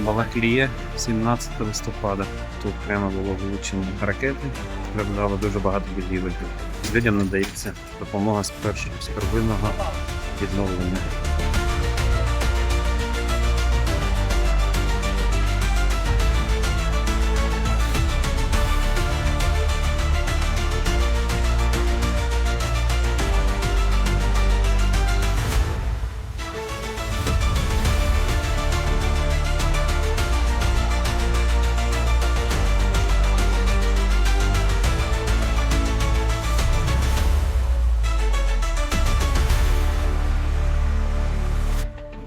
Балаклія 17 листопада. Тут прямо було влучені ракети, прибрало дуже багато будівель. Людям надається допомога з першого з первинного відновлення.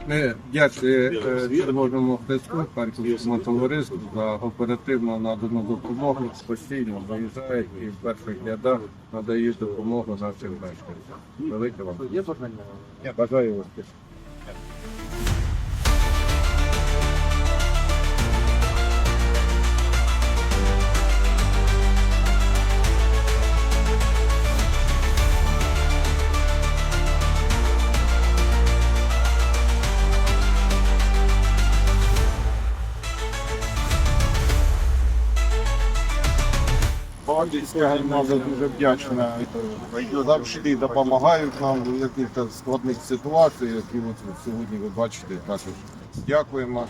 Ми дякуємо Червоному Христу, Харківському товариству за оперативно надану допомогу. Постійно виїжджають і в перших рядах надають допомогу нашим мешканцям. Велике вам. Бажаю успіху. Громада дуже вдячна. Завжди допомагають нам в якихось складних ситуаціях, які от сьогодні ви бачите також. Дякуємо.